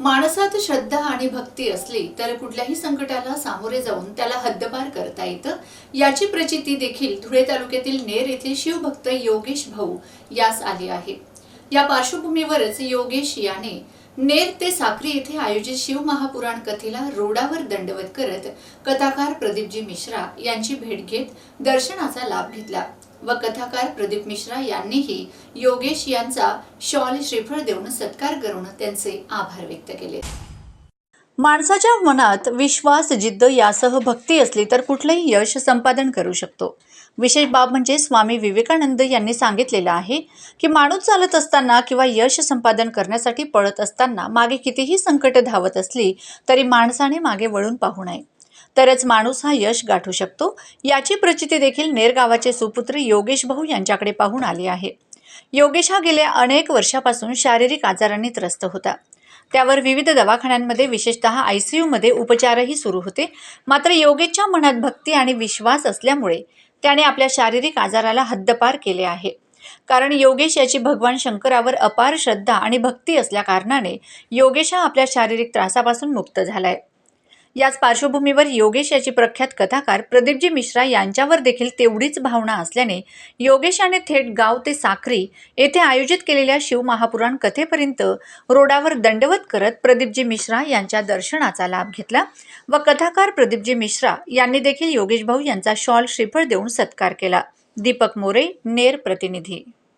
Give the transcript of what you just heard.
माणसात श्रद्धा आणि भक्ती असली तर कुठल्याही संकटाला सामोरे जाऊन त्याला हद्दपार करता येतं. याची प्रचिती देखील धुळे तालुक्यातील नेर येथील शिवभक्त योगेश भाऊ यास आली आहे. या पार्श्वभूमीवरच योगेश याने नेर ते साक्री येथे आयोजित शिव महापुराण कथेला रोडावर दंडवत करत कथाकार प्रदीपजी मिश्रा यांची भेट घेत दर्शनाचा लाभ घेतला. व कथाकार प्रदीप मिश्रा यांनीही योगेश यांचा शॉल श्रीफळ देऊन सत्कार करून त्यांचे आभार व्यक्त केले. माणसाच्या मनात विश्वास जिद्द यासह भक्ती असली तर कुठलंही यश संपादन करू शकतो. विशेष बाब म्हणजे स्वामी विवेकानंद यांनी सांगितलेलं आहे की माणूस चालत असताना किंवा यश संपादन करण्यासाठी पळत असताना मागे कितीही संकट धावत असली तरी माणसाने मागे वळून पाहू नये. तरच माणूस हा यश गाठू शकतो. याची प्रचिती देखील नेर गावाचे सुपुत्र योगेश भाऊ यांच्याकडे पाहून आली आहे. योगेश हा गेल्या अनेक वर्षापासून शारीरिक आजारांनी त्रस्त होता. त्यावर विविध दवाखान्यांमध्ये विशेषतः आय सी यूमध्ये उपचारही सुरू होते. मात्र योगेशच्या मनात भक्ती आणि विश्वास असल्यामुळे त्याने आपल्या शारीरिक आजाराला हद्दपार केले आहे. कारण योगेश याची भगवान शंकरावर अपार श्रद्धा आणि भक्ती असल्या कारणाने योगेश हा आपल्या शारीरिक त्रासापासून मुक्त झालाय. याच पार्श्वभूमीवर योगेश याची प्रख्यात कथाकार प्रदीपजी मिश्रा यांच्यावर देखील तेवढीच भावना असल्याने योगेश याने थेट गाव ते साखरी येथे आयोजित केलेल्या शिवमहापुराण कथेपर्यंत रोडावर दंडवत करत प्रदीपजी मिश्रा यांच्या दर्शनाचा लाभ घेतला व कथाकार प्रदीपजी मिश्रा यांनी देखील योगेश भाऊ यांचा शॉल श्रीफळ देऊन सत्कार केला. दीपक मोरे नेर प्रतिनिधी.